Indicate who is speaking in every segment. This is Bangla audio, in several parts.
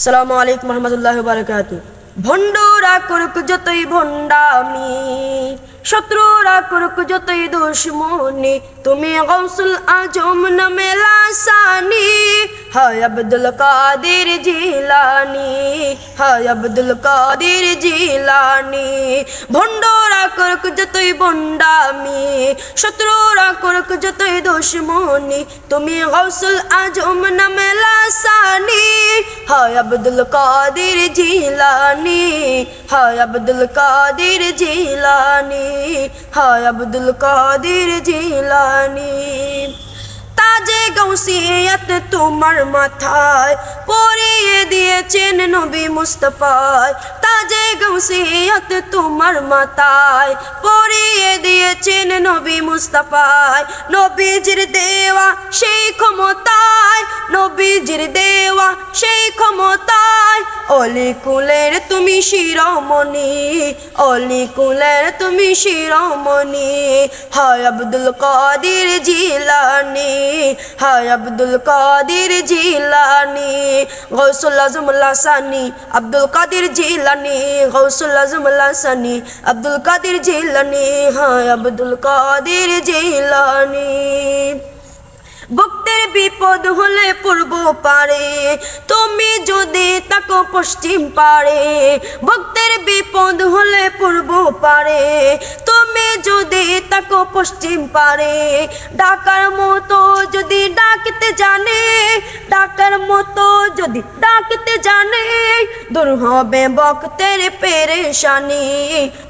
Speaker 1: সালামু আলাইকুম রহমতুল্লাহ বারকাত। ভণ্ডরা করুক যতই ভণ্ডামি, শত্রুরা করুক যতই দুশ্মনী, তুমি গৌসুল আজম নামে লাসানি, হায় আব্দুল কাদের জিলানি, হায় আব্দুল কাদের জিলানি। ভণ্ডরা করুক যতই ভণ্ডামি শত্রুরা করুক যতই দুশ্মনী তুমি গৌসুল আজম নামে লাসানি। আব্দুল কাদের জিলানি। আব্দুল কাদের জিলানি। হায় আব্দুল কাদের জিলানি। তাজে গৌসিয়ত তোমার মাথায় পরিয়ে দিয়েছেন নবী মুস্তফায়, তাজে গৌসিয়ত তোমার মাতায় পরিয়ে দিয়েছেন নবী মুস্তফায়, নবীজির দেওয়া সেই ক্ষমতায়, নবীজির দেওয়া সেই ক্ষমতায়। অলি কুলের তুমি শিরোমণি, অলি কুলের তুমি শিরোমণি, হায় আব্দুল কাদের জিলানি, হায় আব্দুল কাদের জিলানি, গৌসুল আজম লাসানি, আব্দুল কাদের জিলানি, গৌসুল আজম লাসানি, আব্দুল কাদের জিলানি, হায় আব্দুল কাদের জিলানি। ভক্তের বিপদ হলে পূর্ব পারে, তুমি যদি পশ্চিম পারে ভক্তের বিপদ হলে পূর্ব পারে তুমি যদি তাকো পশ্চিম পারে ডাকার মতো যদি ডাকতে জানে, ডাকার মতো যদি ডাকতে জানে, দূর হবে বক্তের পেরেশানি,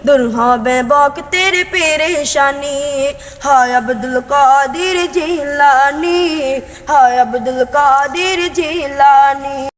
Speaker 1: দূর হবে বক্তের পেরেশানি। হায় আব্দুল কাদের জিলানি, হায় আব্দুল কাদের জিলানি।